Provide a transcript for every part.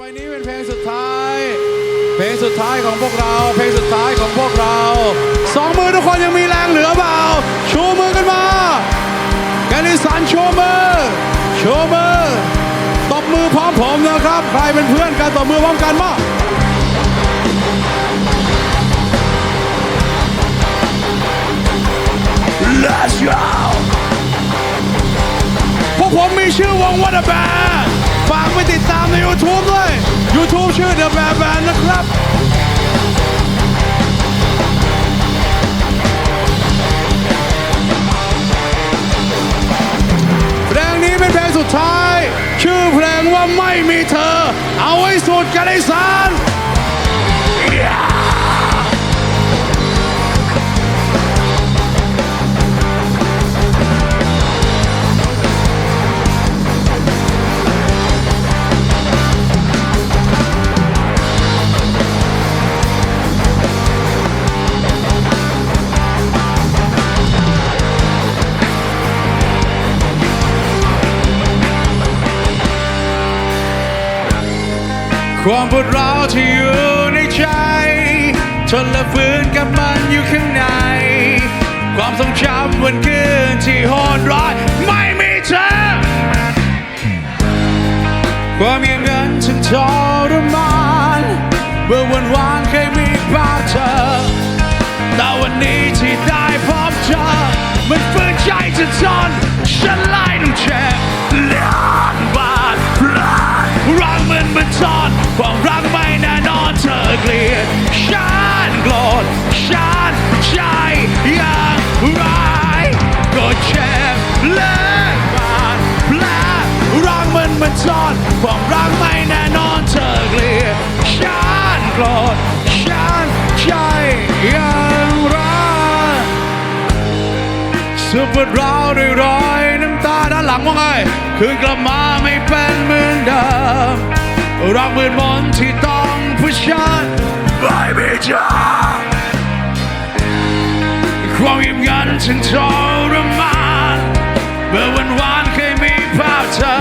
ไปนี้เป็นเพลงสุดท้าย เพลงสุดท้ายของพวกเรา เพลงสุดท้ายของพวกเราสองมือทุกคนยังมีแรงเหลือเปล่าชูมือกันมาแกนิสันชูมือชูมือตบมือพร้อมผมนะครับ ใครเป็นเพื่อนกันตบมือพร้อมกันมา Let's go พวกผมมีชื่อวงว่า The Band ฝา ไปติดตามใน YouTube ด้วย YouTube ชื่อ The Band Band นะครับเพลงนี้เป็นเพลงสุดท้าย ชื่อเพลงว่าไม่มีเธอ เอาไว้สุดกันไอ้สาร ความปวดร้าวที่อยู่ในใจทนและฟื้นกับมันอยู่ข้างใน ความทรงจำวันคืนที่โหดร้ายไม่มีเธอ ความอย่างนั้นฉันทรมานเมื่อวันวานเคยมีภาพเธอแต่วันนี้ที่ได้พบเธอมันฝืนใจจะจนฉันไล่ต้องเกมันมันจอนความรักไม่แน่นอนเธอเกลียดฉันโกรธฉันใจอย่างไรก็เจ็บเลือนบาดพลรักมันมันจอนความรักไม่แน่นอนเธอเกลียดฉันโกรธฉันใจอย่างไรสุดปวดร้าวด้วยรอยน้ำตาด้านหลังว่าไงคืนกลับมาไม่เป็นเหมือนเดิม รักมืดมนที่ต้องผู้ชันไม่มีเธอความเงียบงันฉันทรมานเมื่อวันวานเคยมีภาพเธอ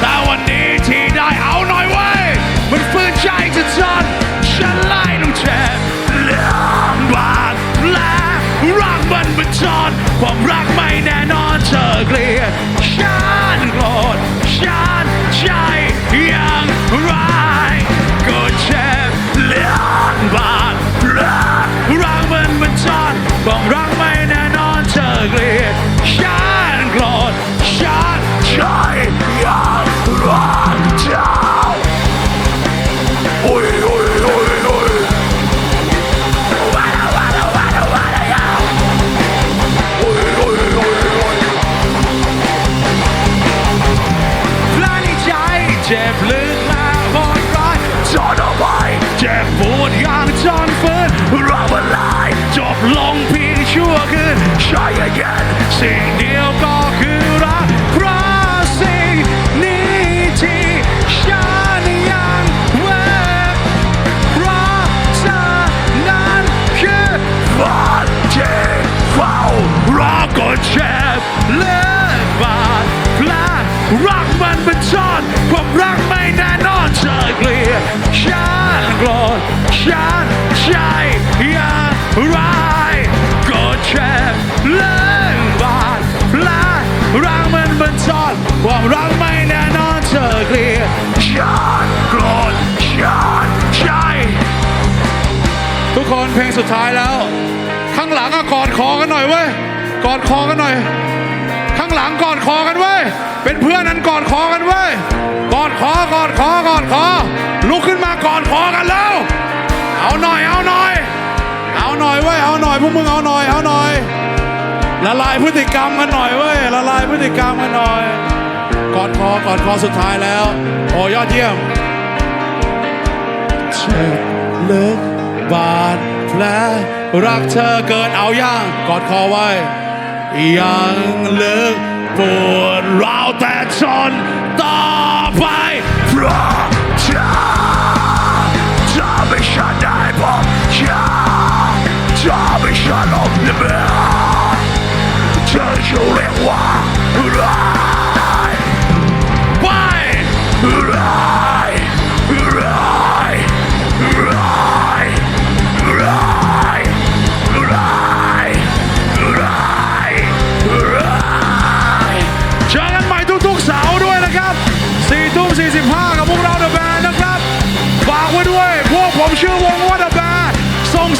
แต่วันนี้ที่ได้เอาหน่อยเว้ยมันฝืนใจจะจนฉันไล่ต้องเจ็บเลือนบาดแผลรักมันเป็นจอนความรักไม่แน่นอนเธอเกลียดฉัน again สิ่งเดียวก็คือรักเพราะสิ่งนี้ที่ฉันยังเวกเพราะเธอนั้นคือฝันที่เฝ้ารอก็เจ็บเลือดบาดแผลรักมันเป็นจอนความรักไม่แน่นอนเธอเกลียดฉันโกรธฉันใจอย่างไร รักไม่แน่นอนเธอเกลียดฉันโกรธฉันใจทุกคนเพลงสุดท้ายแล้ว ข้างหลังอะกอดคอกันหน่อยเว้ยกอดคอกันหน่อย ข้างหลังกอดคอกันเว้ยเป็นเพื่อนนั้นกอดคอกันเว้ยกอดคอกอดคอกอดคอลุกขึ้นมากอดคอกันแล้ว เอาหน่อยเอาหน่อย เอาหน่อยเว้ยเอาหน่อยพวกมึงเอาหน่อยเอาหน่อยละลายพฤติกรรมกันหน่อยเว้ยละลายพฤติกรรมกันหน่อย กอดคอกอดคอสุดท้ายแล้ว โอ้ยอดเยี่ยมเจ็บลึกบาดแผลรักเธอเกินเอาย่างกอดคอไว้ ยังลึกปวดร้าวแต่ชนต่อไปเพราะเธอ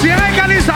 ชื่อว